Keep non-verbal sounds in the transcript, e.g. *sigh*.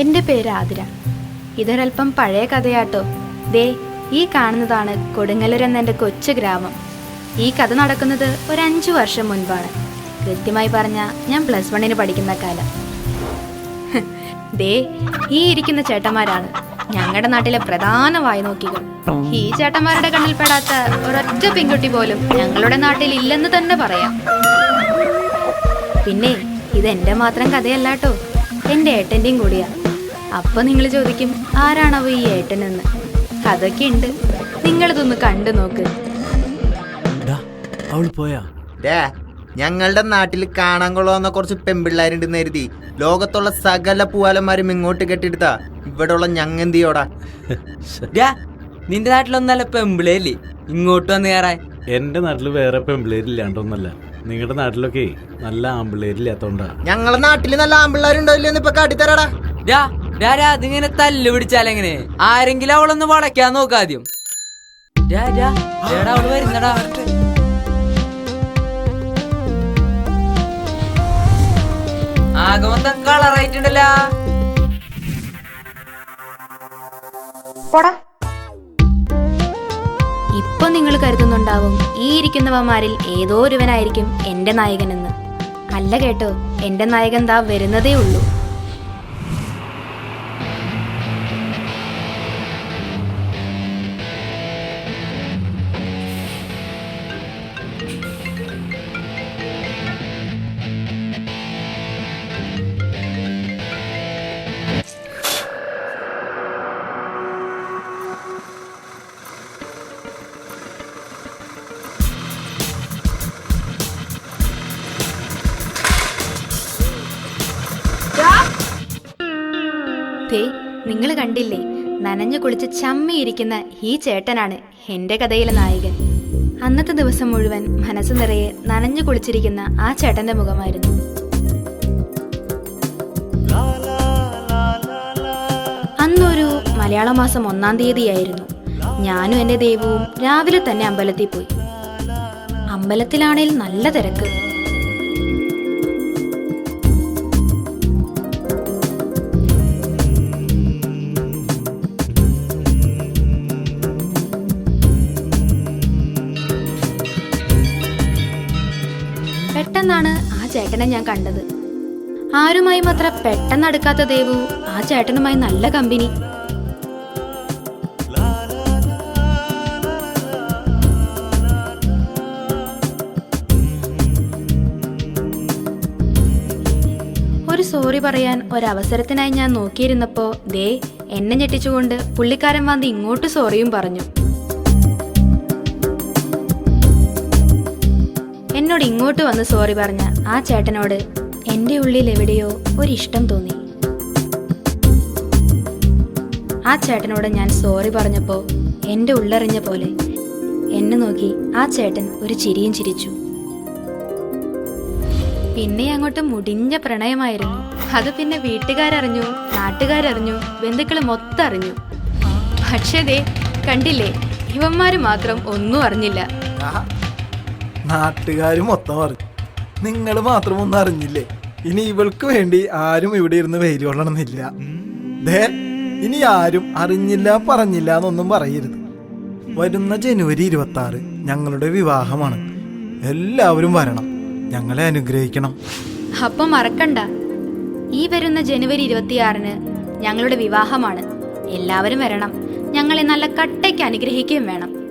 എന്റെ പേര് ആതിര. ഇതൊരൽപ്പം പഴയ കഥയാട്ടോ. ദേ ഈ കാണുന്നതാണ് കൊടുങ്ങല്ലൂർ എന്ന എന്റെ കൊച്ചു ഗ്രാമം. ഈ കഥ നടക്കുന്നത് ഒരു അഞ്ചു വർഷം മുൻപാണ്. കൃത്യമായി പറഞ്ഞാൽ ഞാൻ പ്ലസ് വണ്ണിന് പഠിക്കുന്ന കാലം. ദേ ഈ ഇരിക്കുന്ന ചേട്ടന്മാരാണ് ഞങ്ങളുടെ നാട്ടിലെ പ്രധാന വായ്നോക്കികൾ. ഈ ചേട്ടന്മാരുടെ കണ്ണിൽ പെടാത്ത ഒരൊറ്റ പെൺകുട്ടി പോലും ഞങ്ങളുടെ നാട്ടിൽ ഇല്ലെന്ന് തന്നെ പറയാം. പിന്നെ ഇത് മാത്രം കഥയല്ലാട്ടോ. എന്റെ എന്റെ ഏട്ടന്റെയും അപ്പൊ നിങ്ങൾ ചോദിക്കും ആരാണവ ഈ ഏട്ടനെന്ന്? അതൊക്കെ ഉണ്ട്. നിങ്ങളിതൊന്ന് കണ്ടു നോക്ക്. പോയാ? ഞങ്ങളുടെ നാട്ടിൽ കാണാൻ കൊള്ളാവുന്ന കുറച്ച് പെമ്പിള്ളാരുണ്ടെന്ന് കരുതി. ലോകത്തുള്ള സകല പൂവാലന്മാരും ഇങ്ങോട്ട് കെട്ടിയെടുത്താ. ഇവിടെ ഉള്ള ഞങ്ങെന്തിയോടാ *laughs* നിന്റെ നാട്ടിലൊന്നല്ല പെമ്പിളേല്ലേ ഇങ്ങോട്ട് വന്ന് കയറാൻ. എന്റെ നാട്ടിൽ വേറെ പെമ്പിളേരില്ലാണ്ടൊന്നല്ല നിങ്ങളുടെ നാട്ടിലൊക്കെ നല്ല ആമ്പിള്ളേരില്ലാത്തോണ്ടാ. ഞങ്ങളെ നാട്ടിൽ നല്ല ആമ്പിള്ളേരുണ്ടാവില്ലെന്ന് ഇപ്പൊ കാട്ടിത്തരാടാ. തല്ലു അതിങ്ങനെ തല്ല് പിടിച്ചാലെങ്ങനെ ആരെങ്കിലും അവളൊന്ന് വളയ്ക്കാൻ നോക്കാദ്യം അവൾ വരുന്നടാ. ആകെ മൊത്തം കളറായിട്ടുണ്ടല്ലോ ഇപ്പൊ നിങ്ങൾ കരുതുന്നുണ്ടാവും ഈ ഇരിക്കുന്നവന്മാരിൽ ഏതോ ഒരുവനായിരിക്കും എന്റെ നായകനെന്ന്. അല്ല കേട്ടോ എന്റെ നായകൻ ദാ വരുന്നതേ ഉള്ളൂ. ദേ നിങ്ങൾ കണ്ടില്ലേ? നനഞ്ഞു കുളിച്ച് ചമ്മിയിരിക്കുന്ന ഈ ചേട്ടനാണ് എന്റെ കഥയിലെ നായകൻ. അന്നത്തെ ദിവസം മുഴുവൻ മനസ്സ് നിറയെ നനഞ്ഞു കുളിച്ചിരിക്കുന്ന ആ ചേട്ടന്റെ മുഖമായിരുന്നു. അന്നൊരു മലയാള മാസം ഒന്നാം തീയതിയായിരുന്നു. ഞാനും എന്റെ ദൈവവും രാവിലെ തന്നെ അമ്പലത്തിൽ പോയി. അമ്പലത്തിലാണേൽ നല്ല തിരക്ക്. ചേട്ടനെ ഞാൻ കണ്ടത്. ആരുമായും അത്ര പെട്ടെന്ന് അടുക്കാത്ത ദേവു ആ ചേട്ടനുമായി നല്ല കമ്പനി. ഒരു സോറി പറയാൻ ഒരവസരത്തിനായി ഞാൻ നോക്കിയിരുന്നപ്പോ ദേ എന്നെ ഞെട്ടിച്ചുകൊണ്ട് പുള്ളിക്കാരൻ വന്ന് ഇങ്ങോട്ട് സോറിയും പറഞ്ഞു. എന്നോട് ഇങ്ങോട്ട് വന്ന് സോറി പറഞ്ഞ ആ ചേട്ടനോട് എന്റെ ഉള്ളിൽ എവിടെയോ ഒരിഷ്ടം തോന്നി. ആ ചേട്ടനോട് ഞാൻ സോറി പറഞ്ഞപ്പോൾ എന്റെ ഉള്ളറിഞ്ഞ പോലെ എന്നെ നോക്കി ആ ചേട്ടൻ ഒരു ചിരിയും ചിരിച്ചു. പിന്നെ അങ്ങോട്ട് മുടിഞ്ഞ പ്രണയമായിരുന്നു. അത് പിന്നെ വീട്ടുകാരറിഞ്ഞു നാട്ടുകാരറിഞ്ഞു ബന്ധുക്കൾ മൊത്തം അറിഞ്ഞു. പക്ഷേ ദേ കണ്ടില്ലേ ഇവന്മാര് മാത്രം ഒന്നും അറിഞ്ഞില്ല. നാട്ടുകാർ മൊത്തം അറിഞ്ഞു നിങ്ങൾ മാത്രം ഒന്നും അറിഞ്ഞില്ലേ? ഇനി ഇവൾക്ക് വേണ്ടി ആരും ഇവിടെ ഇരുന്ന് വെയിൽ കൊള്ളണമെന്നില്ല. ദേ ഇനി ആരും അറിഞ്ഞില്ല പറഞ്ഞില്ല എന്നൊന്നും പറയരുത്. വരുന്ന ജനുവരി ഇരുപത്തി ആറ് ഞങ്ങളുടെ വിവാഹമാണ്. എല്ലാവരും വരണം. ഞങ്ങളെ അനുഗ്രഹിക്കണം. അപ്പം മറക്കണ്ട. ഈ വരുന്ന ജനുവരി ഇരുപത്തിയാറിന് ഞങ്ങളുടെ വിവാഹമാണ്. എല്ലാവരും വരണം. ഞങ്ങളെ നല്ല കട്ടയ്ക്ക് അനുഗ്രഹിക്കുകയും വേണം.